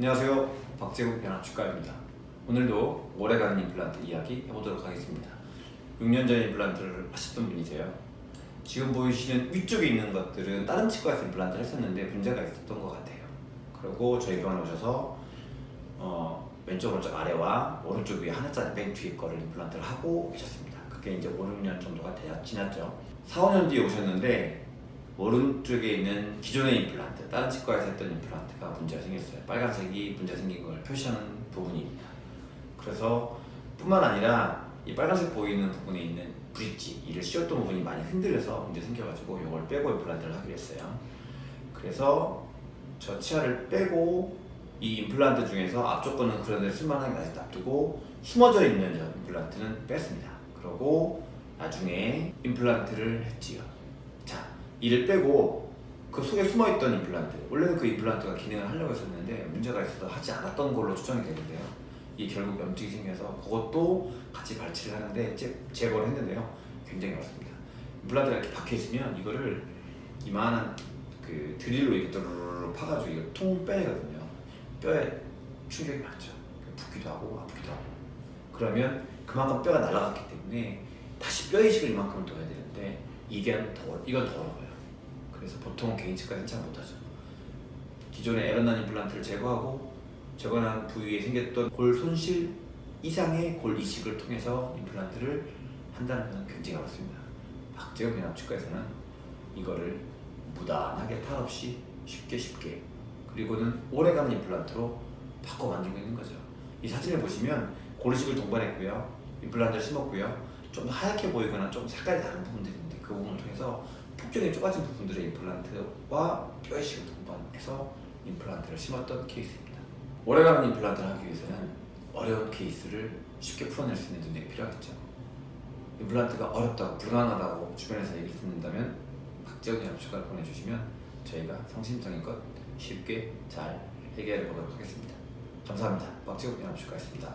안녕하세요. 박재국 연합주가입니다. 오늘도 오래가는 임플란트 이야기 해보도록 하겠습니다. 6년 전 임플란트를 하셨던 분이세요. 지금 보이시는 위쪽에 있는 것들은 다른 치과에서 임플란트를 했었는데 문제가 있었던 것 같아요. 그리고 저희 병원에 오셔서 어, 왼쪽 오른쪽 아래와 오른쪽 위에 하나짜리 맨 뒤에 거를 임플란트를 하고 계셨습니다. 그게 이제 5, 6년 정도가 지났죠. 4, 5년 뒤에 오셨는데 오른쪽에 있는 기존의 임플란트, 다른 치과에서 했던 임플란트가 문제가 생겼어요. 빨간색이 문제 생긴 걸 표시하는 부분입니다. 그래서 뿐만 아니라 이 빨간색 보이는 부분에 있는 브릿지, 이를 씌웠던 부분이 많이 흔들려서 문제 생겨가지고 이걸 빼고 임플란트를 하기로 했어요. 그래서 저 치아를 빼고 이 임플란트 중에서 앞쪽 거는 그런 데 쓸만하게 아직 놔두고 숨어져 있는 저 임플란트는 뺐습니다. 그러고 나중에 임플란트를 했지요. 자, 이를 빼고 그 속에 숨어있던 임플란트 원래는 그 임플란트가 기능을 하려고 했었는데 문제가 있어서 하지 않았던 걸로 추정이 되는데요. 이 결국 염증이 생겨서 그것도 같이 발치를 하는데 제, 제거를 했는데요. 굉장히 어렵습니다. 임플란트가 이렇게 박혀 있으면 이거를 이만한 그 드릴로 이렇게 또르르 파가지고 이거 통 빼내거든요. 뼈에 충격이 많죠. 붓기도 하고 아프기도 하고. 그러면 그만큼 뼈가 날아갔기 때문에 다시 뼈 이식을 이만큼 더 해야 되는데 이게 더 이건 더 어려워요. 그래서 보통 개인 치과 신청 못하죠. 기존의 에런난 임플란트를 제거하고 제거한 부위에 생겼던 골 손실 이상의 골 이식을 통해서 임플란트를 한다는 것은 굉장히 어렵습니다. 박재현 연합치과에서는 이거를 무단하게 탈 없이 쉽게 쉽게 그리고는 오래가는 임플란트로 바꿔 만들고 있는 거죠. 이 사진을 보시면 고르식을 동반했고요. 임플란트를 심었고요. 좀 하얗게 보이거나 좀 색깔이 다른 부분들이 있는데 그 부분을 통해서 폭정이 좁아진 부분들의 임플란트와 뼈이식을 동반해서 임플란트를 심었던 케이스입니다. 오래가는 임플란트를 하기 위해서는 어려운 케이스를 쉽게 풀어낼 수 있는 능력이 필요하겠죠. 임플란트가 어렵다고 불가능하다고 주변에서 얘기를 듣는다면 박재훈 연합주가를 보내주시면 저희가 성심성의껏 쉽게 잘 해결해 보도록 하겠습니다. 감사합니다. 박재훈 연합주가였습니다.